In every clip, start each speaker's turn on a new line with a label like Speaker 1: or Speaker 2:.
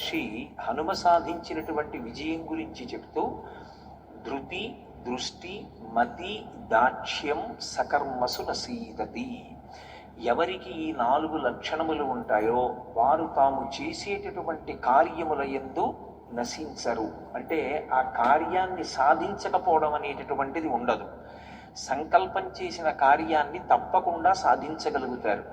Speaker 1: శ్రీ హనుమ సాధించినటువంటి విజయం గురించి చెప్తూ ధృతి దృష్టి మతి దాక్ష్యం సకర్మసు నసీదతి ఎవరికి ఈ నాలుగు లక్షణములు ఉంటాయో వారు తాము చేసేటటువంటి కార్యముల ఎందు నశించరు. అంటే ఆ కార్యాన్ని సాధించకపోవడం అనేటటువంటిది ఉండదు. సంకల్పం చేసిన కార్యాన్ని తప్పకుండా సాధించగలుగుతారు.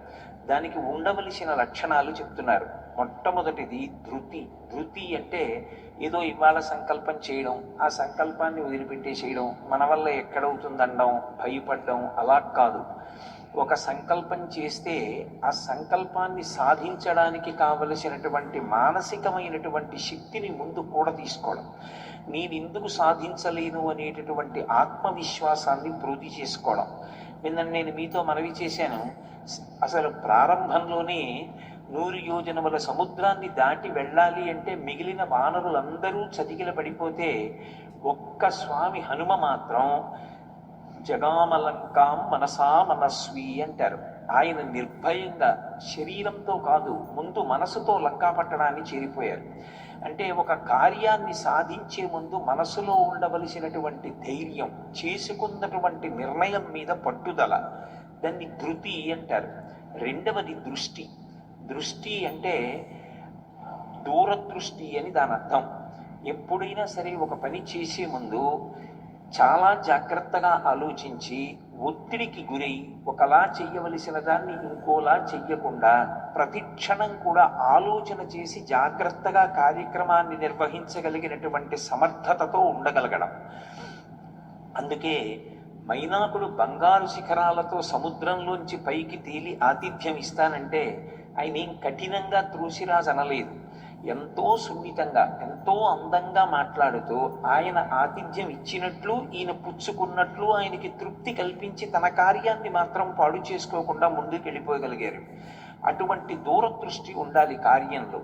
Speaker 1: దానికి ఉండవలసిన లక్షణాలు చెప్తున్నారు. మొట్టమొదటిది ధృతి. ధృతి అంటే ఏదో ఇవాళ సంకల్పం చేయడం ఆ సంకల్పాన్ని వదిలిపెట్టేసేయడం మన వల్ల ఎక్కడవుతుందండం భయపడడం అలా కాదు. ఒక సంకల్పం చేస్తే ఆ సంకల్పాన్ని సాధించడానికి కావలసినటువంటి మానసికమైనటువంటి శక్తిని ముందు కూడా తీసుకోవడం. నేను ఎందుకు సాధించలేను అనేటటువంటి ఆత్మవిశ్వాసాన్ని వృద్ధి చేసుకోవడం. నిన్న నేను మీతో మనవి చేశాను. అసలు ప్రారంభంలోనే నూరు యోజనముల సముద్రాన్ని దాటి వెళ్ళాలి అంటే మిగిలిన వానరులందరూ చతికిల పడిపోతే ఒక్క స్వామి హనుమ మాత్రం జగామలంకాం మనసా మనస్వి అంటారు. ఆయన నిర్భయంగా శరీరంతో కాదు ముందు మనసుతో లంకా పట్టడాన్ని చేరిపోయారు. అంటే ఒక కార్యాన్ని సాధించే ముందు మనసులో ఉండవలసినటువంటి ధైర్యం చేసుకున్నటువంటి నిర్ణయం మీద పట్టుదల. దాన్ని ధృతి అంటారు. రెండవది దృష్టి. దృష్టి అంటే దూరదృష్టి అని దాని అర్థం. ఎప్పుడైనా సరే ఒక పని చేసే ముందు చాలా జాగ్రత్తగా ఆలోచించి ఒత్తిడికి గురై ఒకలా చెయ్యవలసిన దాన్ని ఇంకోలా చెయ్యకుండా ప్రతిక్షణం కూడా ఆలోచన చేసి జాగ్రత్తగా కార్యక్రమాన్ని నిర్వహించగలిగినటువంటి సమర్థతతో ఉండగలగడం. అందుకే మైనాకుడు బంగారు శిఖరాలతో సముద్రంలోంచి పైకి తేలి ఆతిథ్యం ఇస్తానంటే ఆయన ఏం కఠినంగా త్రూసిరాజు అనలేదు. ఎంతో సున్నితంగా ఎంతో అందంగా మాట్లాడుతూ ఆయన ఆతిథ్యం ఇచ్చినట్లు ఈయన పుచ్చుకున్నట్లు ఆయనకి తృప్తి కల్పించి తన కార్యాన్ని మాత్రం పాడు చేసుకోకుండా ముందుకు వెళ్ళిపోగలిగారు అటువంటి దూరదృష్టి ఉండాలి కార్యంలో.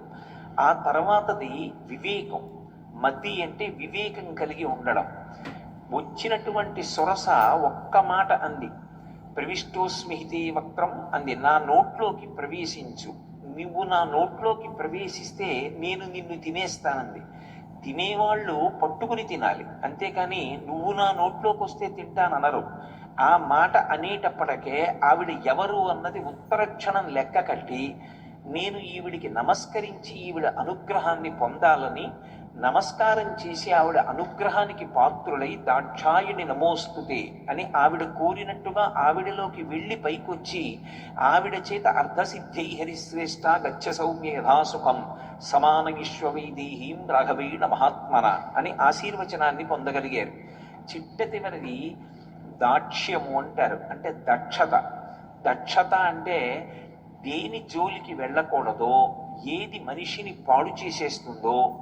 Speaker 1: ఆ తర్వాతది వివేకం. మతి అంటే వివేకం కలిగి ఉండడం. వచ్చినటువంటి సొరస ఒక్క మాట అంది. ప్రవిష్టోస్మిహితే వక్రం అంది నా నోట్లోకి ప్రవేశించు. నువ్వు నా నోట్లోకి ప్రవేశిస్తే నేను నిన్ను తినేస్తానంది. తినేవాళ్ళు పట్టుకుని తినాలి. అంతేకాని నువ్వు నా నోట్లోకి వస్తే తింటాననరు. ఆ మాట అనేటప్పటికే ఆవిడ ఎవరు అన్నది ఉత్తరక్షణం లెక్క కట్టి నేను ఈవిడికి నమస్కరించి ఈవిడ అనుగ్రహాన్ని పొందాలని నమస్కారం చేసి ఆవిడ అనుగ్రహానికి పాత్రులై దాక్షాయుని నమోస్తుతే అని ఆవిడ కోరినట్టుగా ఆవిడలోకి వెళ్ళి పైకొచ్చి ఆవిడ చేత అర్ధసిద్ధై హరిశ్రేష్ట గచ్చ సౌమ్య యథాసుఖం సమాన విశ్వవైదేహీం రాఘవీణ మహాత్మన అని ఆశీర్వచనాన్ని పొందగలిగారు. చిట్ట చివరిది దాక్ష్యము అంటారు. అంటే దక్షత. దక్షత అంటే దేని జోలికి వెళ్ళకూడదో ఏది మనిషిని పాడు చేసేస్తుందో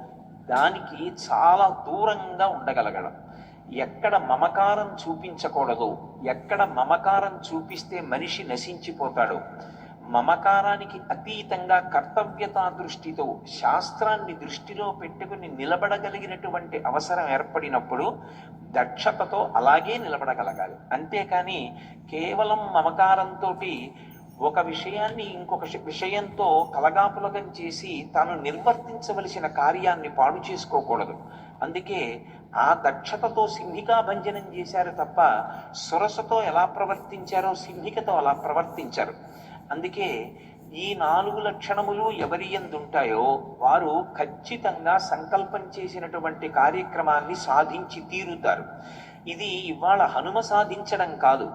Speaker 1: దానికి చాలా దూరంగా ఉండగలగడం. ఎక్కడ మమకారం చూపించకూడదు ఎక్కడ మమకారం చూపిస్తే మనిషి నశించిపోతాడు. మమకారానికి అతీతంగా కర్తవ్యతా దృష్టితో శాస్త్రాన్ని దృష్టిలో పెట్టుకుని నిలబడగలిగినటువంటి అవసరం ఏర్పడినప్పుడు దక్షతతో అలాగే నిలబడగలగాలి. అంతేకాని కేవలం మమకారంతో ఒక విషయాన్ని ఇంకొక విషయంతో కలగాపులగం చేసి తాను నిర్వర్తించవలసిన కార్యాన్ని పాడు చేసుకోకూడదు. అందుకే ఆ దక్షతతో సింహికా భంజనం చేశారు తప్ప సురసతో ఎలా ప్రవర్తించారో సింహికతో అలా ప్రవర్తించారు. అందుకే ఈ నాలుగు లక్షణములు ఎవరి ఎందుంటాయో వారు ఖచ్చితంగా సంకల్పం చేసినటువంటి కార్యక్రమాన్ని సాధించి తీరుతారు. ఇది ఇవాళ హనుమ సాధించడం కాదు.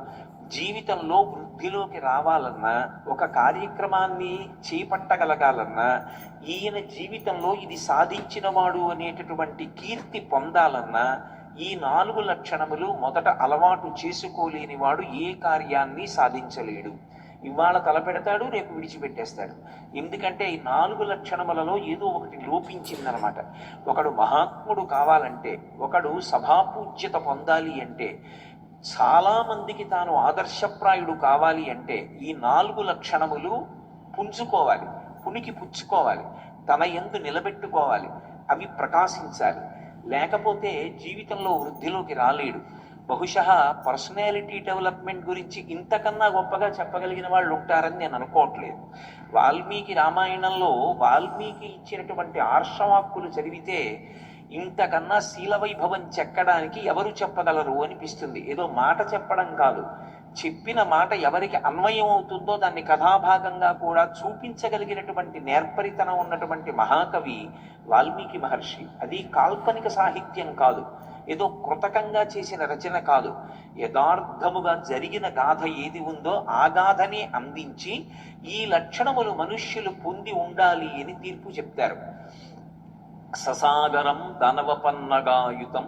Speaker 1: జీవితంలో వృద్ధిలోకి రావాలన్నా ఒక కార్యక్రమాన్ని చేపట్టగలగాలన్నా ఈయన జీవితంలో ఇది సాధించినవాడు అనేటటువంటి కీర్తి పొందాలన్నా ఈ నాలుగు లక్షణములు మొదట అలవాటు చేసుకోలేని వాడు ఏ కార్యాన్ని సాధించలేడు. ఇవాళ తలపెడతాడు రేపు విడిచిపెట్టేస్తాడు. ఎందుకంటే ఈ నాలుగు లక్షణములలో ఏదో ఒకటి లోపించిందనమాట. ఒకడు మహాత్ముడు కావాలంటే ఒకడు సభాపూజ్యత పొందాలి అంటే చాలామందికి తాను ఆదర్శప్రాయుడు కావాలి అంటే ఈ నాలుగు లక్షణములు పుంజుకోవాలి పునికి పుచ్చుకోవాలి తన ఎందు నిలబెట్టుకోవాలి అవి ప్రకాశించాలి. లేకపోతే జీవితంలో వృద్ధిలోకి రాలేడు. బహుశా పర్సనాలిటీ డెవలప్మెంట్ గురించి ఇంతకన్నా గొప్పగా చెప్పగలిగిన వాళ్ళు ఉంటారని నేను అనుకోవట్లేదు. వాల్మీకి రామాయణంలో వాల్మీకి ఇచ్చినటువంటి ఆర్షవాక్కులు చదివితే ఇంతకన్నా శీలవైభవం చెక్కడానికి ఎవరు చెప్పగలరు అనిపిస్తుంది. ఏదో మాట చెప్పడం కాదు. చెప్పిన మాట ఎవరికి అన్వయం అవుతుందో దాన్ని కథాభాగంగా కూడా చూపించగలిగినటువంటి నేర్పరితనం ఉన్నటువంటి మహాకవి వాల్మీకి మహర్షి. అది కాల్పనిక సాహిత్యం కాదు. ఏదో కృతకంగా చేసిన రచన కాదు. యథార్థముగా జరిగిన గాథ ఏది ఉందో ఆ గాథనే అందించి ఈ లక్షణములు మనుష్యులు పొంది ఉండాలి అని తీర్పు చెప్తారు. ససాగరం దానవపన్నగాయుతం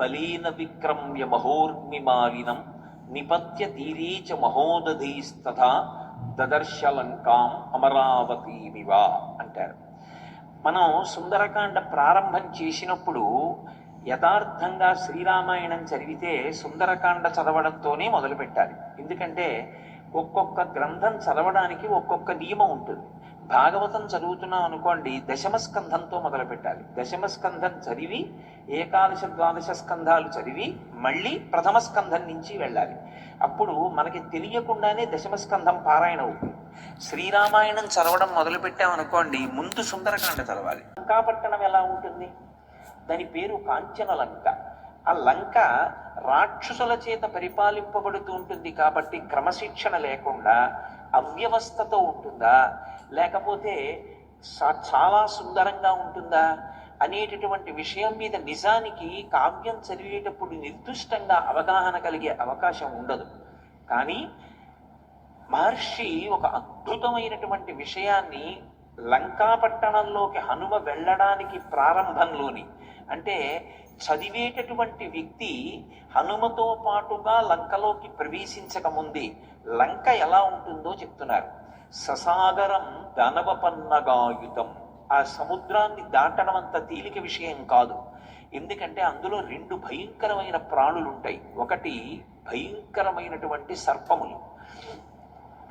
Speaker 1: బలీన విక్రమ్య మహోర్మిమాలినం నిపత్య తీరే చ మహోదధీస్తథా దదర్శలంకాం అమరావతీమివ అంటారు. మనం సుందరకాండ ప్రారంభం చేసినప్పుడు యథార్థంగా శ్రీరామాయణం చదివితే సుందరకాండ చదవడంతోనే మొదలుపెట్టాలి. ఎందుకంటే ఒక్కొక్క గ్రంథం చదవడానికి ఒక్కొక్క నియమం ఉంటుంది. భాగవతం చదువుతున్నాం అనుకోండి దశమ స్కంధంతో మొదలు పెట్టాలి దశమ స్కంధం చదివి ఏకాదశ ద్వాదశ స్కంధాలు చదివి మళ్ళీ ప్రథమ స్కంధం నుంచి వెళ్ళాలి. అప్పుడు మనకి తెలియకుండానే దశమ స్కంధం పారాయణ అవుతుంది. శ్రీరామాయణం చదవడం మొదలు పెట్టామనుకోండి ముందు సుందరకాండ చదవాలి. లంకాపట్టణం ఎలా ఉంటుంది? దాని పేరు కాంచన లంక. ఆ లంక రాక్షసుల చేత పరిపాలింపబడుతూ ఉంటుంది కాబట్టి క్రమశిక్షణ లేకుండా అవ్యవస్థతో ఉంటుందా? లేకపోతే చాలా సుందరంగా ఉంటుందా? అనేటటువంటి విషయం మీద నిజానికి కావ్యం చదివేటప్పుడు నిర్దిష్టంగా అవగాహన కలిగే అవకాశం ఉండదు. కానీ మహర్షి ఒక అద్భుతమైనటువంటి విషయాన్ని లంకాపట్టణంలోకి హనుమ వెళ్ళడానికి ప్రారంభంలోని అంటే చదివేటటువంటి వ్యక్తి హనుమతో పాటుగా లంకలోకి ప్రవేశించక ముందే లంక ఎలా ఉంటుందో చెప్తున్నారు. ససాగరం దానవపన్నగాయుతం ఆ సముద్రాన్ని దాటడం అంత తేలిక విషయం కాదు. ఎందుకంటే అందులో రెండు భయంకరమైన ప్రాణులు ఉంటాయి ఒకటి భయంకరమైనటువంటి సర్పములు.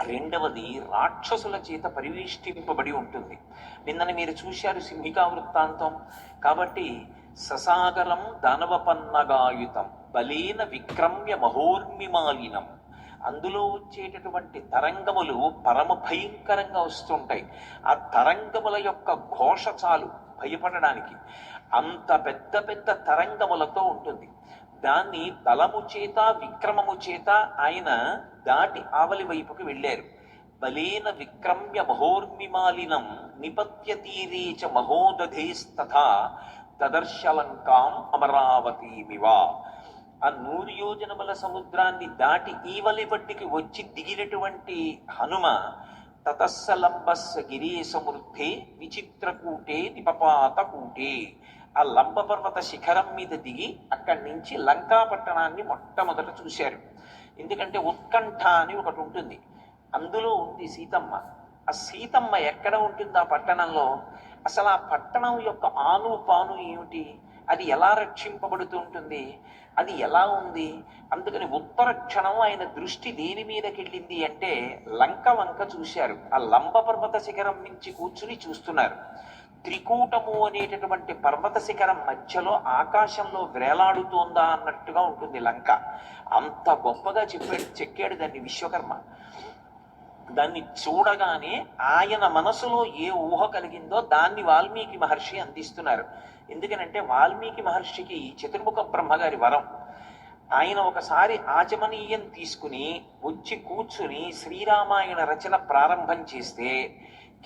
Speaker 1: రెండవది రాక్షసుల చేత పరివేష్టింపబడి ఉంటుంది. నిన్నని మీరు చూశారు సింహికా వృత్తాంతం. కాబట్టి ససాగరం దానవపన్నగాయుతం బలేన విక్రమ్య మహోర్మిమాలినం. అందులో వచ్చేటటువంటి తరంగములు పరమ భయంకరంగా వస్తుంటాయి. ఆ తరంగముల యొక్క ఘోష చాలు భయపడడానికి అంత పెద్ద పెద్ద తరంగములతో ఉంటుంది. దాన్ని బలము చేత విక్రమము చేత ఆయన దాటి ఆవలి వైపుకి వెళ్ళారు. బలేన విక్రమ్య మహోర్మిమాలినం నిపత్య తీరే చ మహోదధేస్తథా తదర్శలంకాం అమరావతీమివ ఆ నూరు యోజనముల సముద్రాన్ని దాటి ఈవలి పట్టికి వచ్చి దిగినటువంటి హనుమ తతస్సలంబస్స గిరే సమృద్ధే విచిత్రకూటే నిపపాత కూటే ఆ లంబ పర్వత శిఖరం మీద దిగి అక్కడి నుంచి లంకా పట్టణాన్ని మొట్టమొదట చూశారు. ఎందుకంటే ఉత్కంఠ అని ఒకటి ఉంటుంది. అందులో ఉంది సీతమ్మ. ఆ సీతమ్మ ఎక్కడ ఉంటుంది ఆ పట్టణంలో. అసలు ఆ పట్టణం యొక్క ఆను పాను ఏమిటి? అది ఎలా రక్షింపబడుతూ ఉంటుంది? అది ఎలా ఉంది? అందుకని ఉత్తర క్షణం ఆయన దృష్టి దేని మీదకి వెళ్ళింది అంటే లంక వంక చూశారు. ఆ లంబ పర్వత శిఖరం నుంచి కూర్చుని చూస్తున్నారు. త్రికూటము అనేటటువంటి పర్వత శిఖరం మధ్యలో ఆకాశంలో వేలాడుతోందా అన్నట్టుగా ఉంటుంది లంక. అంత గొప్పగా చెప్పాడు చెక్కాడు దాన్ని విశ్వకర్మ. దాన్ని చూడగానే ఆయన మనసులో ఏ ఊహ కలిగిందో దాన్ని వాల్మీకి మహర్షి అందిస్తున్నారు. ఎందుకనంటే వాల్మీకి మహర్షికి చతుర్ముఖ బ్రహ్మగారి వరం. ఆయన ఒకసారి ఆచమనీయం తీసుకుని వచ్చి కూర్చుని శ్రీరామాయణ రచన ప్రారంభం చేస్తే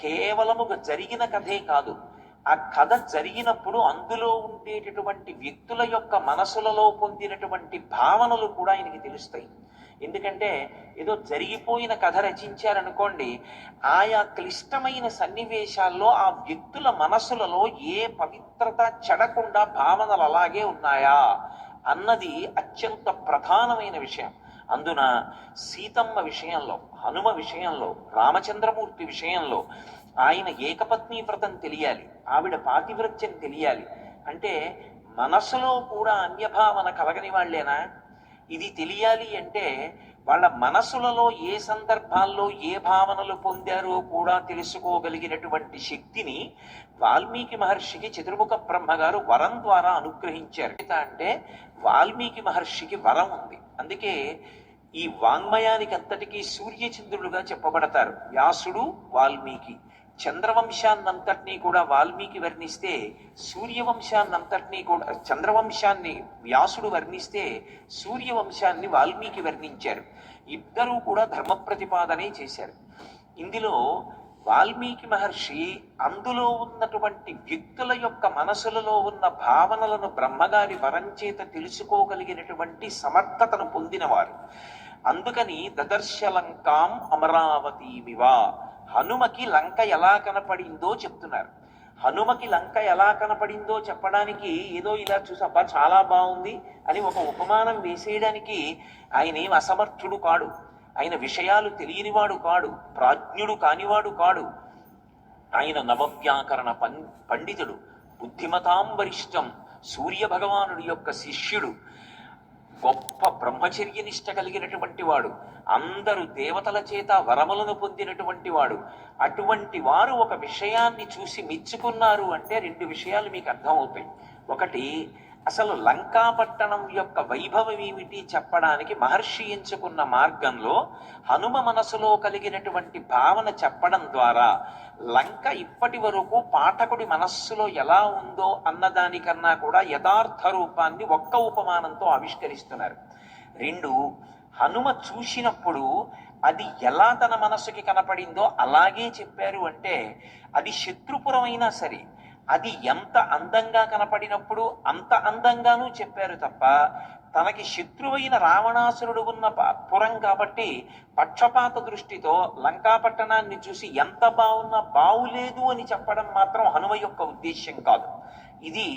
Speaker 1: కేవలముగా జరిగిన కథే కాదు ఆ కథ జరిగినప్పుడు అందులో ఉండేటటువంటి వ్యక్తుల యొక్క మనసులలో పొందినటువంటి భావనలు కూడా ఆయనకి తెలుస్తాయి. ఎందుకంటే ఏదో జరిగిపోయిన కథ రచించారనుకోండి ఆయా క్లిష్టమైన సన్నివేశాల్లో ఆ వ్యక్తుల మనసులలో ఏ పవిత్రత చెడకుండా భావనలు అలాగే ఉన్నాయా అన్నది అత్యంత ప్రధానమైన విషయం. అందున సీతమ్మ విషయంలో హనుమ విషయంలో రామచంద్రమూర్తి విషయంలో ఆయన ఏకపత్ని వ్రతం తెలియాలి ఆవిడ పాతివ్రత్యం తెలియాలి. అంటే మనసులో కూడా అన్యభావన కలగని వాళ్ళేనా? ఇది తెలియాలి అంటే వాళ్ళ మనసులలో ఏ సందర్భాల్లో ఏ భావనలు పొందారో కూడా తెలుసుకోగలిగినటువంటి శక్తిని వాల్మీకి మహర్షికి చతుర్ముఖ బ్రహ్మ గారు వరం ద్వారా అనుగ్రహించారు. అంటే వాల్మీకి మహర్షికి వరం ఉంది. అందుకే ఈ వాంగ్మయానికి అంతటికీ సూర్యచంద్రులుగా చెప్పబడతారు. వ్యాసుడు వాల్మీకి. చంద్రవంశాన్నంతటినీ కూడా వాల్మీకి వర్ణిస్తే సూర్యవంశాన్నంతటినీ కూడా చంద్రవంశాన్ని వ్యాసుడు వర్ణిస్తే సూర్యవంశాన్ని వాల్మీకి వర్ణించారు. ఇద్దరూ కూడా ధర్మ ప్రతిపాదనే చేశారు. ఇందులో వాల్మీకి మహర్షి అందులో ఉన్నటువంటి వ్యక్తుల యొక్క మనసులలో ఉన్న భావనలను బ్రహ్మగారి వరం చేత తెలుసుకోగలిగినటువంటి సమర్థతను పొందినవారు. అందుకని దదర్శలంకాం అమరావతిమివా హనుమకి లంక ఎలా కనపడిందో చెప్తున్నారు. హనుమకి లంక ఎలా కనపడిందో చెప్పడానికి ఏదో ఇలా చూసి చాలా బాగుంది అని ఒక ఉపమానం వేసేయడానికి ఆయన ఏం అసమర్థుడు కాడు. ఆయన విషయాలు తెలియనివాడు కాడు ప్రాజ్ఞుడు కానివాడు కాడు. ఆయన నవవ్యాకరణ పం పండితుడు బుద్ధిమతాంబరిష్టం సూర్య భగవానుడి యొక్క శిష్యుడు గొప్ప బ్రహ్మచర్య నిష్ట కలిగినటువంటి వాడు అందరూ దేవతల చేత వరములను పొందినటువంటి వాడు. అటువంటి వారు ఒక విషయాన్ని చూసి మెచ్చుకున్నారు అంటే రెండు విషయాలు మీకు అర్థమవుతాయి. ఒకటి అసలు లంకాపట్టణం యొక్క వైభవం ఏమిటి చెప్పడానికి మహర్షి ఎంచుకున్న మార్గంలో హనుమ మనసులో కలిగినటువంటి భావన చెప్పడం ద్వారా లంక ఇప్పటి వరకు పాఠకుడి మనస్సులో ఎలా ఉందో అన్నదానికన్నా కూడా యథార్థ రూపాన్ని ఒక్క ఉపమానంతో ఆవిష్కరిస్తున్నారు. రెండు హనుమ చూసినప్పుడు అది ఎలా తన మనస్సుకి కనపడిందో అలాగే చెప్పారు అంటే అది శత్రుపురమైనా సరే అది ఎంత అందంగా కనపడినప్పుడు అంత అందంగానూ చెప్పారు తప్ప తనకి శత్రువైన రావణాసురుడు ఉన్న ప- పురం కాబట్టి పక్షపాత దృష్టితో లంకాపట్టణాన్ని చూసి ఎంత బాగున్నా బావులేదు అని చెప్పడం మాత్రం హనుమ యొక్క ఉద్దేశ్యం కాదు. ఇది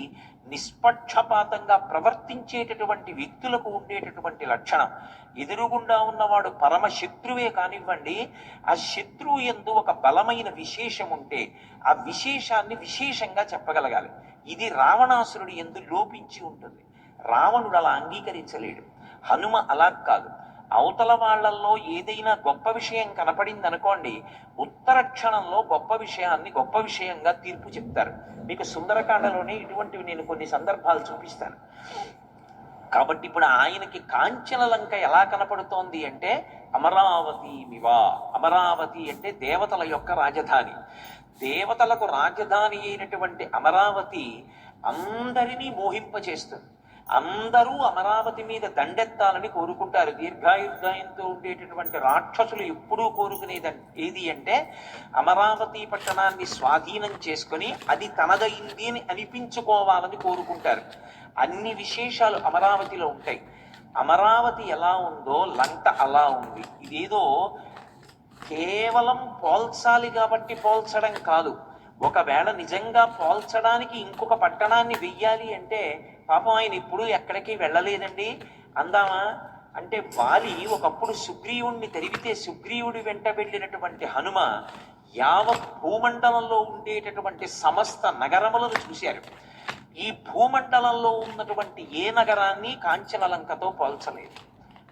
Speaker 1: నిష్పక్షపాతంగా ప్రవర్తించేటటువంటి వ్యక్తులకు ఉండేటటువంటి లక్షణం. ఎదురుగుండా ఉన్నవాడు పరమశత్రువే కానివ్వండి ఆ శత్రువు ఎందు ఒక బలమైన విశేషం ఉంటే ఆ విశేషాన్ని విశేషంగా చెప్పగలగాలి. ఇది రావణాసురుడి ఎందు లోపించి ఉంటుంది. రావణుడు అలా అంగీకరించలేడు. హనుమ అలా కాదు. అవతల వాళ్ళల్లో ఏదైనా గొప్ప విషయం కనపడింది అనుకోండి ఉత్తర క్షణంలో గొప్ప విషయాన్ని గొప్ప విషయంగా తీర్పు చెప్తారు. మీకు సుందరకాండలోనే ఇటువంటివి నేను కొన్ని సందర్భాలు చూపిస్తాను. కాబట్టి ఇప్పుడు ఆయనకి కాంచన లంక ఎలా కనపడుతోంది అంటే అమరావతి మివా. అమరావతి అంటే దేవతల యొక్క రాజధాని. దేవతలకు రాజధాని అయినటువంటి అమరావతి అందరినీ మోహింపచేస్తుంది. అందరూ అమరావతి మీద దండెత్తాలని కోరుకుంటారు. దీర్ఘాయుర్దాయంతో ఉండేటటువంటి రాక్షసులు ఎప్పుడూ కోరుకునేది ఏది అంటే అమరావతి పట్టణాన్ని స్వాధీనం చేసుకొని అది తనదైంది అని అనిపించుకోవాలని కోరుకుంటారు. అన్ని విశేషాలు అమరావతిలో ఉంటాయి. అమరావతి ఎలా ఉందో లంక అలా ఉంది. ఇదేదో కేవలం పోల్చాలి కాబట్టి పోల్చడం కాదు. ఒకవేళ నిజంగా పోల్చడానికి ఇంకొక పట్టణాన్ని వెయ్యాలి అంటే పాపం ఆయన ఇప్పుడు ఎక్కడికి వెళ్ళలేదండి. అందామా? అంటే వాలి ఒకప్పుడు సుగ్రీవుణ్ణి తరిగితే సుగ్రీవుడి వెంట వెళ్ళినటువంటి హనుమ యావత్ భూమండలంలో ఉండేటటువంటి సమస్త నగరములను చూశారు. ఈ భూమండలంలో ఉన్నటువంటి ఏ నగరాన్ని కాంచనలంకతో పోల్చలేదు.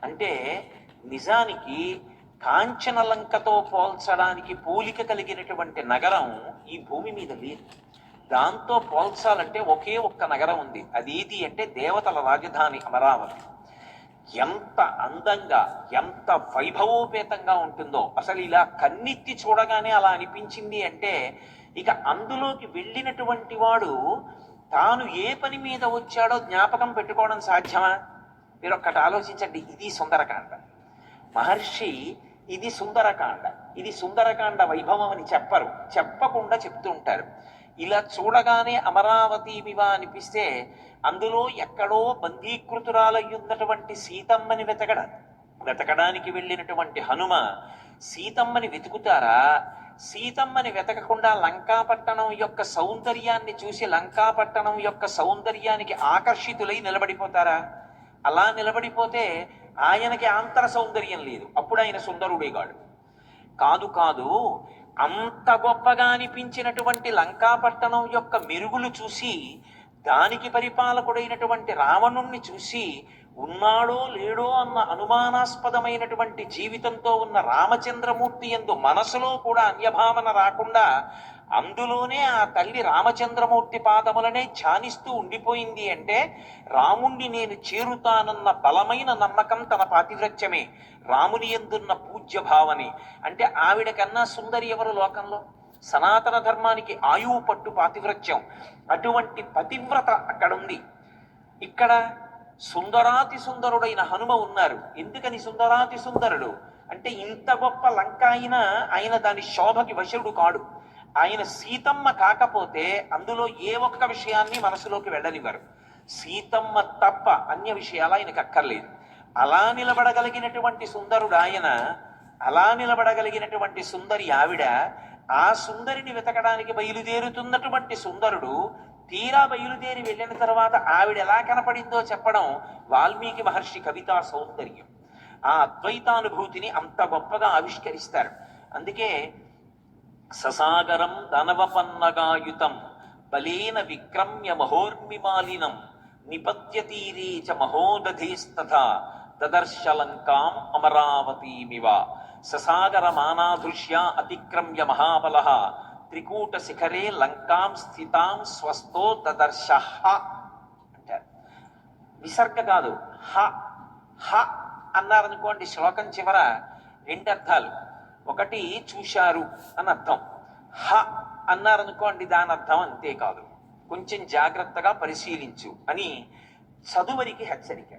Speaker 1: అంటే నిజానికి కాంచనలంకతో పోల్చడానికి పోలిక కలిగినటువంటి నగరం ఈ భూమి మీద లేదు. దాంతో పోల్చాలంటే ఒకే ఒక్క నగరం ఉంది. అది ఇది అంటే దేవతల రాజధాని అమరావతి. ఎంత అందంగా ఎంత వైభవోపేతంగా ఉంటుందో. అసలు ఇలా కన్నెత్తి చూడగానే అలా అనిపించింది అంటే ఇక అందులోకి వెళ్ళినటువంటి వాడు తాను ఏ పని మీద వచ్చాడో జ్ఞాపకం పెట్టుకోవడం సాధ్యమా? మీరు ఒక్కటి ఆలోచించండి. ఇది సుందరకాండ. మహర్షి ఇది సుందరకాండ. ఇది సుందరకాండ వైభవం అని చెప్పరు. చెప్పకుండా చెప్తూ ఉంటారు ఇలా చూడగానే అమరావతి వివా అనిపిస్తే అందులో ఎక్కడో బందీకృతురాలయ్యున్నటువంటి సీతమ్మని వెతకడ వెతకడానికి వెళ్ళినటువంటి హనుమ సీతమ్మని వెతుకుతారా? సీతమ్మని వెతకకుండా లంకాపట్టణం యొక్క సౌందర్యాన్ని చూసి లంకాపట్టణం యొక్క సౌందర్యానికి ఆకర్షితులై నిలబడిపోతారా? అలా నిలబడిపోతే ఆయనకి ఆంతర సౌందర్యం లేదు. అప్పుడు ఆయన సుందరుడే కాడు కాదు కాదు అంత గొప్పగా అనిపించినటువంటి లంకాపట్టణం యొక్క మెరుగులు చూసి దానికి పరిపాలకుడైనటువంటి రావణుణ్ణి చూసి ఉన్నాడో లేడో అన్న అనుమానాస్పదమైనటువంటి జీవితంతో ఉన్న రామచంద్రమూర్తి ఎందు మనసులో కూడా అన్యభావన రాకుండా అందులోనే ఆ తల్లి రామచంద్రమూర్తి పాదములనే ధ్యానిస్తూ ఉండిపోయింది అంటే రాముణ్ణి నేను చేరుతానన్న బలమైన నమ్మకం తన పాతివ్రత్యమే రాముని ఎందున్న పూజ్య భావనే అంటే ఆవిడ కన్నా సుందరి ఎవరు లోకంలో? సనాతన ధర్మానికి ఆయువు పట్టు పాతివ్రత్యం. అటువంటి పతివ్రత అక్కడ ఉంది. ఇక్కడ సుందరాతి సుందరుడైన హనుమ ఉన్నారు. ఎందుకని సుందరాతి సుందరుడు? అంటే ఇంత గొప్ప లంక అయినా ఆయన దాని శోభకి వశుడు కాడు. ఆయన సీతమ్మ కాకపోతే అందులో ఏ ఒక్క విషయాన్ని మనసులోకి వెళ్ళనివ్వరు. సీతమ్మ తప్ప అన్య విషయాలు ఆయనకు అక్కర్లేదు. అలా నిలబడగలిగినటువంటి సుందరుడు ఆయన అలా నిలబడగలిగినటువంటి సుందరి ఆవిడ ఆ సుందరిని వెతకడానికి బయలుదేరుతున్నటువంటి సుందరుడు తీరా బయలుదేరి వెళ్ళిన తర్వాత ఆవిడ ఎలా కనపడిందో చెప్పడం వాల్మీకి మహర్షి కవితా సౌందర్యం. ఆ అద్వైతానుభూతిని అంత గొప్పగా ఆవిష్కరిస్తారు. అందుకే ససాగరం దనవపన్నగాయుతం బలేన విక్రమ్య మహోర్మిమాలినం నిపత్యతీరే చ మహోదధేస్తథా దదర్శలంకాం అమరావతీమివ ససాగరమానాధృష్య అతిక్రమ్య మహాబల త్రికూటశిఖరే లంకాం స్థితాం స్వస్థో దదర్శ అంటారు. విసర్గ కాదు హ హ అన్నారనుకోండి శ్లోకం చివర రెండు అర్థాలు. ఒకటి చూశారు అని అర్థం. హ అన్నారనుకోండి దాని అర్థం అంతేకాదు కొంచెం జాగ్రత్తగా పరిశీలించు అని చదువరికి హెచ్చరిక.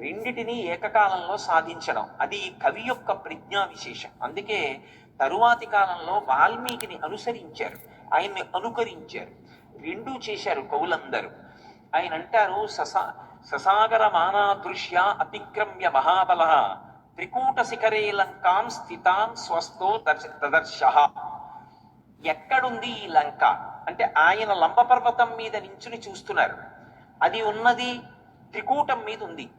Speaker 1: రెండిటిని ఏకకాలంలో సాధించడం. అది కవి యొక్క ప్రజ్ఞా విశేషం. అందుకే తరువాతి కాలంలో వాల్మీకిని అనుసరించారు. ఆయన్ని అనుకరించారు. రెండూ చేశారు కవులందరూ. ఆయన అంటారు ససా ససాగర మానాదృశ్య అతిక్రమ్య మహాబల త్రికూట శిఖరే లంకాం స్థితాం స్వస్థో దర్శ దదర్శ. ఎక్కడుంది ఈ లంక? అంటే ఆయన లంబ పర్వతం మీద నించుని చూస్తున్నారు. అది ఉన్నది త్రికూటం మీద ఉంది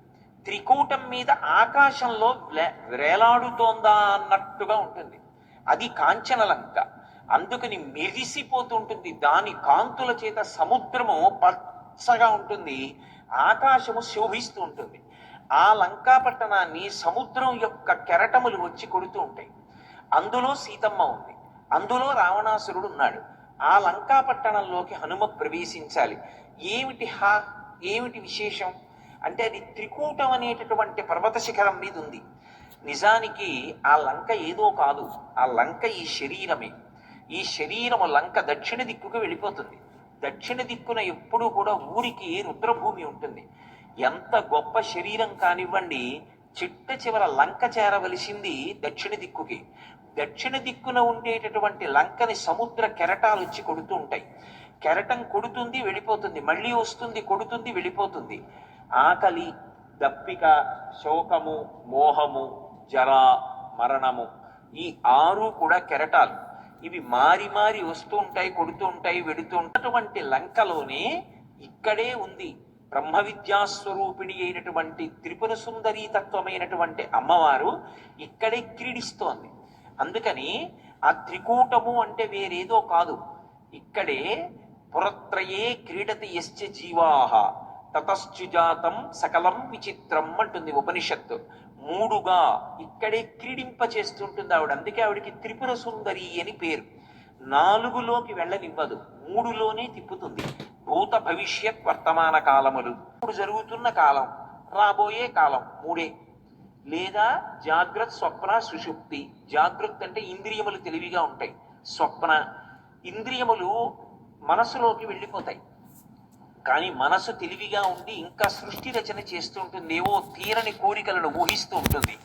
Speaker 1: త్రికూటం మీద ఆకాశంలో వేలాడుతోందా అన్నట్టుగా ఉంటుంది. అది కాంచన లంక. అందుకని మెరిసిపోతుంటుంది. దాని కాంతుల చేత సముద్రము పచ్చగా ఉంటుంది. ఆకాశము శోభిస్తూ ఉంటుంది. ఆ లంకా పట్టణాన్ని సముద్రం యొక్క కెరటములు వచ్చి కొడుతూ ఉంటాయి. అందులో సీతమ్మ ఉంది. అందులో రావణాసురుడు ఉన్నాడు. ఆ లంకా పట్టణంలోకి హనుమ ప్రవేశించాలి. ఏమిటి హా ఏమిటి విశేషం? అంటే అది త్రికూటం అనేటటువంటి పర్వత శిఖరం మీద ఉంది. నిజానికి ఆ లంక ఏదో కాదు. ఆ లంక ఈ శరీరమే. ఈ శరీరము లంక దక్షిణ దిక్కుకు వెళ్ళిపోతుంది. దక్షిణ దిక్కున ఎప్పుడూ కూడా ఊరికి రుద్రభూమి ఉంటుంది. ఎంత గొప్ప శరీరం కానివ్వండి చిట్ట చివర లంక చేరవలసింది దక్షిణ దిక్కుకి. దక్షిణ దిక్కున ఉండేటటువంటి లంకని సముద్ర కెరటాలు వచ్చి కొడుతూ ఉంటాయి. కెరటం కొడుతుంది వెళ్ళిపోతుంది. మళ్ళీ వస్తుంది కొడుతుంది వెళ్ళిపోతుంది. ఆకలి దప్పిక శోకము మోహము జర మరణము ఈ ఆరు కూడా కెరటాలు. ఇవి మారి మారి వస్తూ ఉంటాయి కొడుతూ ఉంటాయి వెడుతూ ఉన్నటువంటి లంకలోనే ఇక్కడే ఉంది బ్రహ్మ విద్యాస్వరూపిణి అయినటువంటి త్రిపుర సుందరీ తత్వమైనటువంటి అమ్మవారు ఇక్కడే క్రీడిస్తోంది. అందుకని ఆ త్రికూటము అంటే వేరేదో కాదు. ఇక్కడే పురత్రయే క్రీడతి యశ్చ జీవాహ తతశ్చుజాతం సకలం విచిత్రం అంటుంది ఉపనిషత్తు. మూడుగా ఇక్కడే క్రీడింప చేస్తుంటుంది ఆవిడ. అందుకే ఆవిడకి త్రిపుర సుందరి అని పేరు. నాలుగులోకి వెళ్ళనివ్వదు. మూడులోనే తిప్పుతుంది. భూత భవిష్యత్ వర్తమాన కాలములు. ఇప్పుడు జరుగుతున్న కాలం రాబోయే కాలం మూడే. లేదా జాగ్రత్త స్వప్న సుషుప్తి. జాగ్రత్త అంటే ఇంద్రియములు తెలివిగా ఉంటాయి. స్వప్న ఇంద్రియములు మనసులోకి వెళ్ళిపోతాయి. కానీ మనసు తెలివిగా ఉండి ఇంకా సృష్టి రచన చేస్తూ ఉంటుంది. ఏవో తీరని కోరికలను ఊహిస్తూ ఉంటుంది.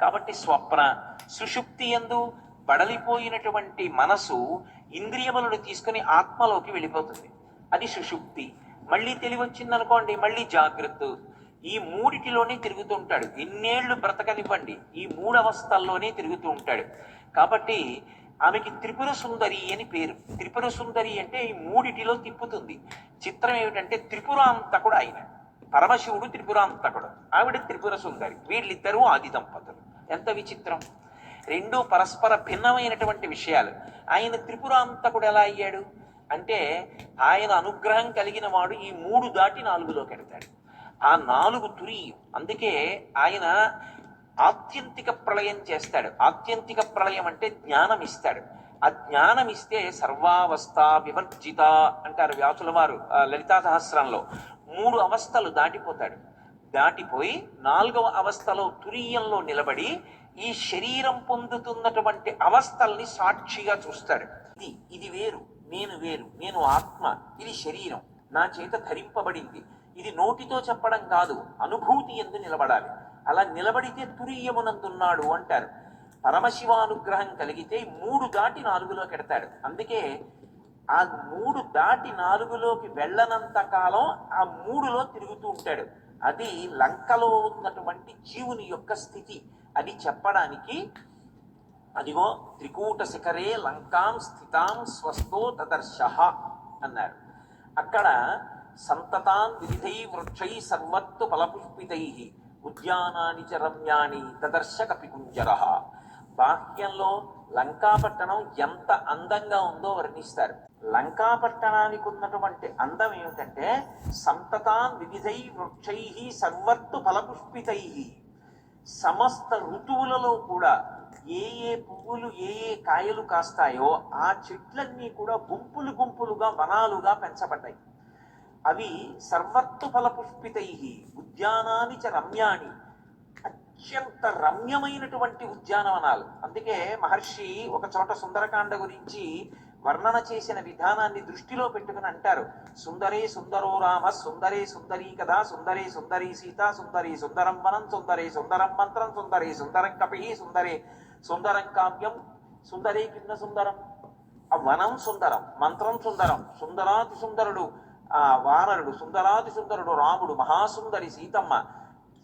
Speaker 1: కాబట్టి స్వప్న సుషుప్తి ఎందు బడలిపోయినటువంటి మనసు ఇంద్రియములను తీసుకుని ఆత్మలోకి వెళ్ళిపోతుంది. అది సుషుప్తి. మళ్ళీ తెలివి వచ్చిందనుకోండి మళ్ళీ జాగ్రత్త. ఈ మూడిటిలోనే తిరుగుతూ ఉంటాడు ఎన్నేళ్ళు బ్రతకనివ్వండి ఈ మూడు అవస్థల్లోనే తిరుగుతూ ఉంటాడు. కాబట్టి ఆమెకి త్రిపుర సుందరి అని పేరు. త్రిపుర సుందరి అంటే ఈ మూడిటిలో తిప్పుతుంది. చిత్రం ఏమిటంటే త్రిపురాంతకుడు ఆయన. పరమశివుడు త్రిపురాంతకుడు. ఆవిడ త్రిపుర సుందరి. వీళ్ళిద్దరూ ఆది దంపతులు. ఎంత విచిత్రం. రెండు పరస్పర భిన్నమైనటువంటి విషయాలు. ఆయన త్రిపురాంతకుడు ఎలా అయ్యాడు? అంటే ఆయన అనుగ్రహం కలిగిన వాడు ఈ మూడు దాటి నాలుగులోకి ఎడతాడు ఆ నాలుగు తురీయం. అందుకే ఆయన ఆత్యంతిక ప్రళయం చేస్తాడు. ఆత్యంతిక ప్రళయం అంటే జ్ఞానం ఇస్తాడు ఆ జ్ఞానం ఇస్తే సర్వావస్థ వివర్జిత అంటారు వ్యాసుల వారు లలితా సహస్రంలో. మూడు అవస్థలు దాటిపోతాడు. దాటిపోయి నాలుగవ అవస్థలో తురీయంలో నిలబడి ఈ శరీరం పొందుతున్నటువంటి అవస్థల్ని సాక్షిగా చూస్తాడు. ఇది ఇది వేరు నేను వేరు నేను ఆత్మ ఇది శరీరం. నా చేత ధరింపబడింది. ఇది నోటితో చెప్పడం కాదు అనుభూతి ఎందు నిలబడాలి. అలా నిలబడితే తురీయమునందున్నాడు అంటారు. పరమశివానుగ్రహం కలిగితే మూడు దాటి నాలుగులోకి ఎడతాడు. అందుకే ఆ మూడు దాటి నాలుగులోకి వెళ్ళనంత కాలం ఆ మూడులో తిరుగుతూ ఉంటాడు. అది లంకలో ఉన్నటువంటి జీవుని యొక్క స్థితి అది చెప్పడానికి అదిగో త్రికూట శిఖరే లంకాం స్థితాం స్వస్థో దదర్శ అన్నారు. అక్కడ సంతతాన్ వివిధై వృక్షై సర్వత్తు ఫలపుష్పితై ఉద్యానాని చ రమ్యాని దదర్శ కపికుంజర బాహ్యంలో లంకాపట్టణం ఎంత అందంగా ఉందో వర్ణిస్తారు. లంకాపట్టణానికి ఉన్నటువంటి అందం ఏమిటంటే సంతతాన్ వివిధై వృక్షై సర్వత్తు ఫలపుష్పితై. సమస్త ఋతువులలో కూడా ఏ ఏ పువ్వులు ఏ ఏ కాయలు కాస్తాయో ఆ చెట్లన్నీ కూడా గుంపులు గుంపులుగా వనాలుగా పెంచబడ్డాయి. అవి సర్వత్తు ఫలపుష్పితై. ఉద్యానాని చ రమ్యాణి. అత్యంత రమ్యమైనటువంటి ఉద్యానవనాలు. అందుకే మహర్షి ఒక చోట సుందరకాండ గురించి వర్ణన చేసిన విధానాన్ని దృష్టిలో పెట్టుకుని అంటారు. సుందరే సుందరో రామ సుందరే సుందరీ కదా సుందరే సుందరీ సీత సుందరీ సుందరం వనం సుందరే సుందరం మంత్రం సుందరే సుందరం కపి సుందరే సుందరం కావ్యం సుందరే కింద సుందరం. ఆ వనం సుందరం మంత్రం సుందరం సుందరాతి సుందరుడు ఆ వానరుడు సుందరాతి సుందరుడు రాముడు మహాసుందరి సీతమ్మ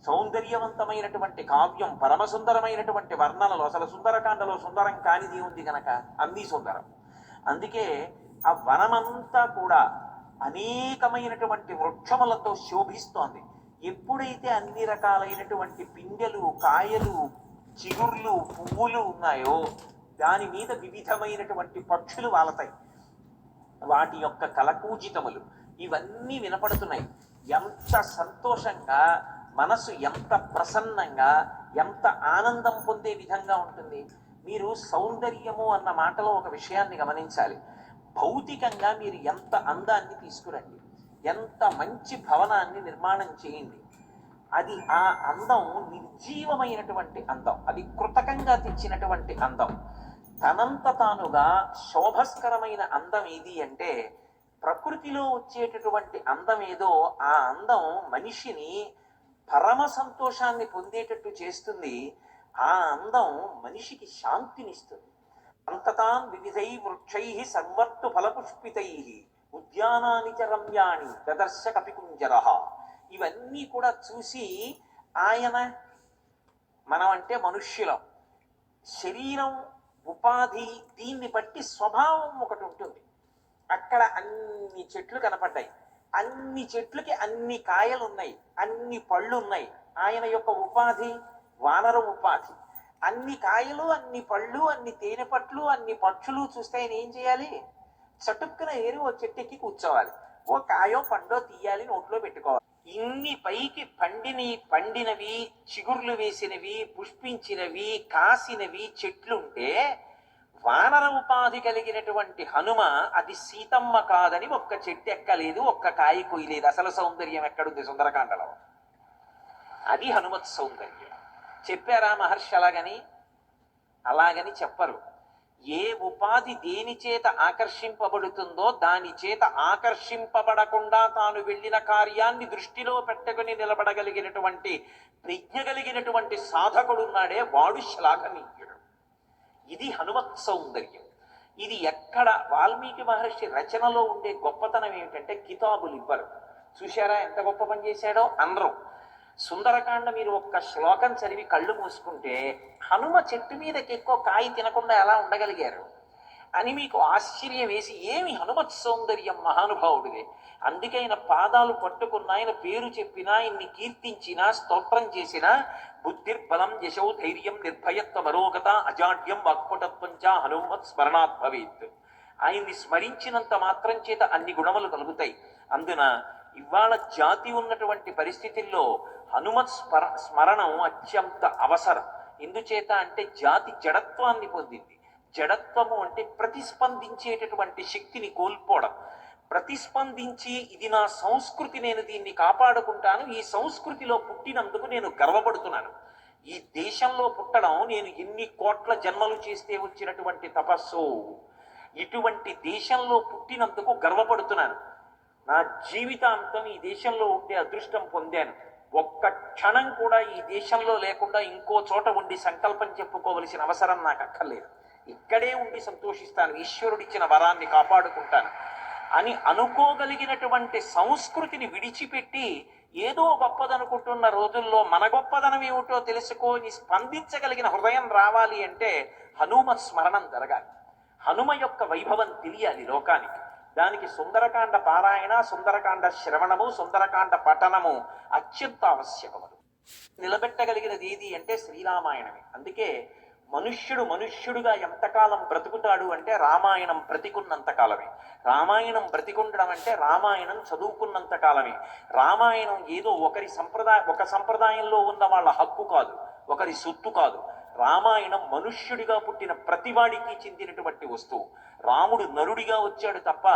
Speaker 1: సౌందర్యవంతమైనటువంటి కావ్యం పరమ సుందరమైనటువంటి వర్ణనలు అసలు సుందరకాండలో సుందరం కానిది ఉంది గనక అన్నీ సుందరం. అందుకే ఆ వనమంతా కూడా అనేకమైనటువంటి వృక్షములతో శోభిస్తోంది. ఎప్పుడైతే అన్ని రకాలైనటువంటి పిండెలు కాయలు చిగుర్లు పువ్వులు ఉన్నాయో దాని మీద వివిధమైనటువంటి పక్షులు వాలతాయి. వాటి యొక్క కలకూజితములు ఇవన్నీ వినపడుతున్నాయి. ఎంత సంతోషంగా మనసు ఎంత ప్రసన్నంగా ఎంత ఆనందం పొందే విధంగా ఉంటుంది. మీరు సౌందర్యము అన్న మాటలో ఒక విషయాన్ని గమనించాలి. భౌతికంగా మీరు ఎంత అందాన్ని తీసుకురండి ఎంత మంచి భవనాన్ని నిర్మాణం చేయండి అది ఆ అందం నిర్జీవమైనటువంటి అందం అది కృతకంగా తెచ్చినటువంటి అందం. తనంత తానుగా శోభస్కరమైన అందం ఏది అంటే ప్రకృతిలో వచ్చేటటువంటి అందం ఏదో ఆ అందం మనిషిని పరమ సంతోషాన్ని పొందేటట్టు చేస్తుంది. ఆ అందం మనిషికి శాంతినిస్తుంది. అంతతాన్ వివిధై వృక్షై సర్వత్తు ఫలపుష్పితై ఉద్యానాని చ రమ్యాణి ప్రదర్శ కపికుంజర ఇవన్నీ కూడా చూసి ఆయన మనం అంటే మనుష్యులం. శరీరం ఉపాధి దీన్ని బట్టి స్వభావం ఒకటి ఉంటుంది. అక్కడ అన్ని చెట్లు కనపడ్డాయి. అన్ని చెట్లకి అన్ని కాయలు ఉన్నాయి అన్ని పళ్ళు ఉన్నాయి ఆయన యొక్క ఉపాధి వానర ఉపాధి. అన్ని కాయలు అన్ని పళ్ళు అన్ని తేనె పట్లు అన్ని పక్షులు చూస్తే ఆయన ఏం చేయాలి? చటుక్కున ఏరి ఓ చెట్టుకి కూర్చోవాలి. ఓ కాయో పండో తీయాలి నోట్లో పెట్టుకోవాలి. ఇన్ని పైకి పండిని పండినవి చిగుర్లు వేసినవి పుష్పించినవి కాసినవి చెట్లుంటే వానర ఉపాధి కలిగినటువంటి హనుమ అది సీతమ్మ కాదని ఒక్క చెట్టు ఎక్కలేదు ఒక్క కాయ కొయ్యలేదు. అసలు సౌందర్యం ఎక్కడుంది సుందరకాండలో? అది హనుమత్ సౌందర్యం. చెప్పారా మహర్షి అలాగని? అలాగని చెప్పరు. ఏ ఉపాధి దేని చేత ఆకర్షింపబడుతుందో దాని చేత ఆకర్షింపబడకుండా తాను వెళ్ళిన కార్యాన్ని దృష్టిలో పెట్టుకుని నిలబడగలిగినటువంటి ప్రజ్ఞ కలిగినటువంటి సాధకుడున్నాడే వాడు శ్లాఘనీయుడు. ఇది హనుమత్ సౌందర్యం. ఇది ఎక్కడ వాల్మీకి మహర్షి రచనలో ఉండే గొప్పతనం ఏమిటంటే కితాబులు ఇవ్వరు. చూశారా ఎంత గొప్ప పని చేశాడో? అనరు సుందరకాండ మీరు ఒక్క శ్లోకం చదివి కళ్ళు మూసుకుంటే హనుమ చెట్టు మీదకి ఎక్కువ కాయ తినకుండా ఎలా ఉండగలిగారు? అని మీకు ఆశ్చర్యం వేసి ఏమి హనుమత్ సౌందర్యం మహానుభావుడిదే? అందుకే ఆయన పాదాలు పట్టుకున్న ఆయన పేరు చెప్పినా ఆయన్ని కీర్తించినా స్తోత్రం చేసినా బుద్ధిర్బలం యశో ధైర్యం నిర్భయత్వ మరోగత అజాడ్యం వాక్పటత్వం చ హనుమత్ స్మరణాత్ భవేత్. ఆయన్ని స్మరించినంత మాత్రం చేత అన్ని గుణములు కలుగుతాయి అందున ఇవాళ జాతి ఉన్నటువంటి పరిస్థితుల్లో హనుమత్ స్మర స్మరణం అత్యంత అవసరం. ఎందుచేత అంటే జాతి జడత్వాన్ని పొందింది. జడత్వము అంటే ప్రతిస్పందించేటటువంటి శక్తిని కోల్పోవడం. ప్రతిస్పందించి ఇది నా సంస్కృతి నేను దీన్ని కాపాడుకుంటాను. ఈ సంస్కృతిలో పుట్టినందుకు నేను గర్వపడుతున్నాను. ఈ దేశంలో పుట్టడం నేను ఎన్ని కోట్ల జన్మలు చేస్తే వచ్చినటువంటి తపస్సు ఇటువంటి దేశంలో పుట్టినందుకు గర్వపడుతున్నాను. నా జీవితాంతం ఈ దేశంలో ఉండే అదృష్టం పొందాను. ఒక్క క్షణం కూడా ఈ దేశంలో లేకుండా ఇంకో చోట ఉండి సంకల్పం చెప్పుకోవలసిన అవసరం నాకు అక్కర్లేదు. ఇక్కడే ఉండి సంతోషిస్తాను ఈశ్వరుడిచ్చిన వరాన్ని కాపాడుకుంటాను అని అనుకోగలిగినటువంటి సంస్కృతిని విడిచిపెట్టి ఏదో గొప్పదనుకుంటున్న రోజుల్లో మన గొప్పదనం ఏమిటో తెలుసుకొని స్పందించగలిగిన హృదయం రావాలి అంటే హనుమ స్మరణం జరగాలి. హనుమ యొక్క వైభవం తెలియాలి లోకానికి. దానికి సుందరకాండ పారాయణ సుందరకాండ శ్రవణము సుందరకాండ పఠనము అత్యంత ఆవశ్యకములు నిలబెట్టగలిగినది ఏది అంటే శ్రీరామాయణమే. అందుకే మనుష్యుడు మనుష్యుడుగా ఎంతకాలం బ్రతుకుతాడు అంటే రామాయణం బ్రతికున్నంత కాలమే. రామాయణం బ్రతికుండడం అంటే రామాయణం చదువుకున్నంత కాలమే. రామాయణం ఏదో ఒకరి సంప్రదాయ ఒక సంప్రదాయంలో ఉన్న వాళ్ళ హక్కు కాదు ఒకరి సొత్తు కాదు. రామాయణం మనుష్యుడిగా పుట్టిన ప్రతివాడికి చెందినటువంటి వస్తువు. రాముడు నరుడిగా వచ్చాడు తప్ప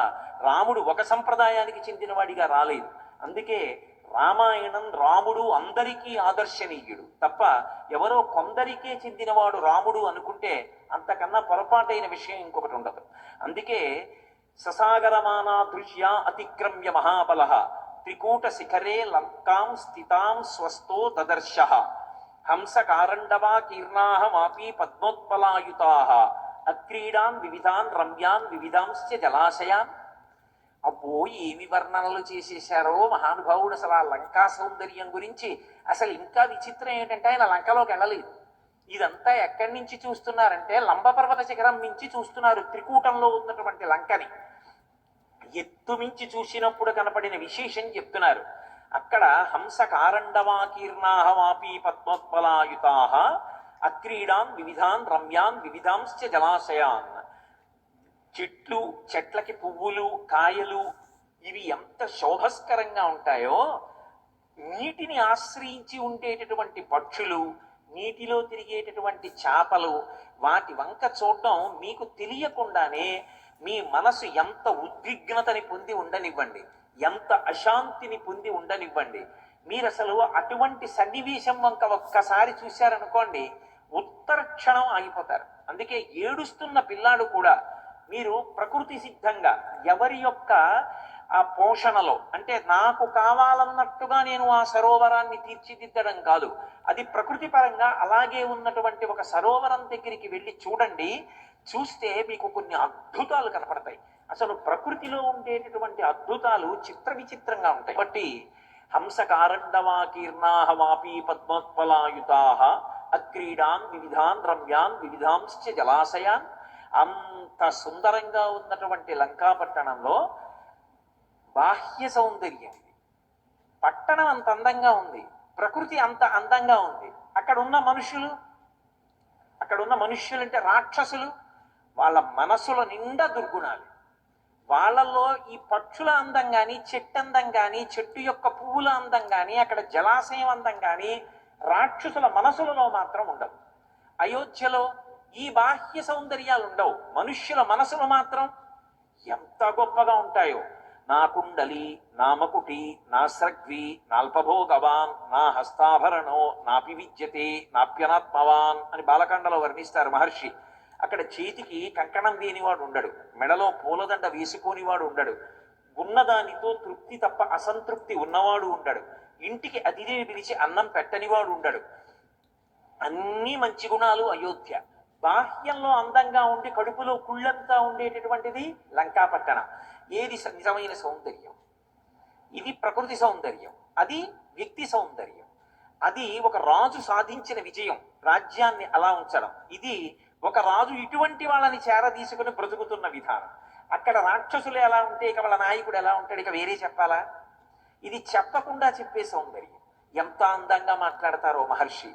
Speaker 1: రాముడు ఒక సంప్రదాయానికి చెందినవాడిగా రాలేదు. అందుకే రామాయణం రాముడు అందరికీ ఆదర్శనీయుడు. తప్ప ఎవరో కొందరికే చెందినవాడు రాముడు అనుకుంటే అంతకన్నా పొరపాటైన విషయం ఇంకొకటి ఉండదు. అందుకే ససాగరమానా దృశ్య అతిక్రమ్య మహాబల. త్రికూట శిఖరే లంకాం స్థితాం స్వస్థో దదర్శ హంస కారండవా కీర్ణాహమాపి పద్మోత్పలాయుతా. అక్రీడాన్ వివిధాన్ రమ్యాన్ వివిధాంశ్చ జలాశయాన్ అబ్బో ఏమి వర్ణనలు చేసేశారో మహానుభావుడు అసలు ఆ లంకా సౌందర్యం గురించి. అసలు ఇంకా విచిత్రం ఏంటంటే ఆయన లంకలోకి వెళ్ళలేదు. ఇదంతా ఎక్కడి నుంచి చూస్తున్నారంటే లంబపర్వత శిఖరం మించి చూస్తున్నారు త్రికూటంలో ఉన్నటువంటి లంకని. ఎత్తు మించి చూసినప్పుడు కనపడిన విశేషం చెప్తున్నారు. అక్కడ హంస కారండవాకీర్ణాహమాపి పద్మోత్పలాయుతాహ అక్రీడాన్ వివిధాన్ రమ్యాన్ వివిధాంశ్చ జలాశయాన్. చెట్లు చెట్లకి పువ్వులు కాయలు ఇవి ఎంత శోభస్కరంగా ఉంటాయో నీటిని ఆశ్రయించి ఉండేటటువంటి పక్షులు నీటిలో తిరిగేటటువంటి చేపలు వాటి వంక చూడడం మీకు తెలియకుండానే మీ మనసు ఎంత ఉద్విగ్నతని పొంది ఉండనివ్వండి ఎంత అశాంతిని పొంది ఉండనివ్వండి. మీరు అసలు అటువంటి సన్నివేశం వంక ఒక్కసారి చూశారనుకోండి ఉత్తర క్షణం ఆగిపోతారు. అందుకే ఏడుస్తున్న పిల్లాడు కూడా మీరు ప్రకృతి సిద్ధంగా ఎవరి యొక్క ఆ పోషణలో అంటే నాకు కావాలన్నట్టుగా నేను ఆ సరోవరాన్ని తీర్చిదిద్దడం కాదు. అది ప్రకృతి పరంగా అలాగే ఉన్నటువంటి ఒక సరోవరం దగ్గరికి వెళ్ళి చూడండి. చూస్తే మీకు కొన్ని అద్భుతాలు కనపడతాయి. అసలు ప్రకృతిలో ఉండేటటువంటి అద్భుతాలు చిత్ర విచిత్రంగా ఉంటాయి. కాబట్టి హంస వాపీ పద్మోత్పలాయుతా అక్రీడాన్ వివిధాన్ రమ్యాన్ వివిధాంశ్చ జలాశయాన్ అంత సుందరంగా ఉన్నటువంటి లంకాపట్టణంలో బాహ్య సౌందర్యం. పట్టణం అంత అందంగా ఉంది. ప్రకృతి అంత అందంగా ఉంది. అక్కడ ఉన్న మనుషులు అక్కడ ఉన్న మనుష్యులు అంటే రాక్షసులు వాళ్ళ మనసుల నిండా దుర్గుణాలు. వాళ్ళల్లో ఈ పక్షుల అందం కానీ చెట్టు అందం కానీ చెట్టు యొక్క పువ్వుల అందం కానీ అక్కడ జలాశయం అందం కానీ రాక్షసుల మనసులలో మాత్రం ఉండవు. అయోధ్యలో ఈ బాహ్య సౌందర్యాలు ఉండవు. మనుష్యుల మనసులు మాత్రం ఎంత గొప్పగా ఉంటాయో. నా కుండలి నా మకుటి నా సగ్వి నాల్పభోగవాన్ నా హస్తాభరణో నాపి విద్యతే నాప్యనాత్మవాన్ అని బాలకాండలో వర్ణిస్తారు మహర్షి. అక్కడ చేతికి కంకణం వేనివాడు ఉండడు. మెడలో పూలదండ వేసుకోనివాడు ఉండడు. ఉన్నదానితో తృప్తి తప్ప అసంతృప్తి ఉన్నవాడు ఉండడు. ఇంటికి అతిథిని పిలిచి అన్నం పెట్టనివాడు ఉండడు. అన్ని మంచి గుణాలు అయోధ్య. బాహ్యంలో అందంగా ఉండి కడుపులో కుళ్ళంతా ఉండేటటువంటిది లంకాపట్టణం. ఏది స- నిజమైన సౌందర్యం? ఇది ప్రకృతి సౌందర్యం. అది వ్యక్తి సౌందర్యం. అది ఒక రాజు సాధించిన విజయం. రాజ్యాన్ని అలా ఉంచడం. ఇది ఒక రాజు ఇటువంటి వాళ్ళని చేరదీసుకుని బ్రతుకుతున్న విధానం. అక్కడ రాక్షసులు ఎలా ఉంటే ఇక వాళ్ళ నాయకుడు ఎలా ఉంటాడు? ఇక వేరే చెప్పాలా? ఇది చెప్పకుండా చెప్పే సౌందర్యం. ఎంత అందంగా మాట్లాడతారో మహర్షి.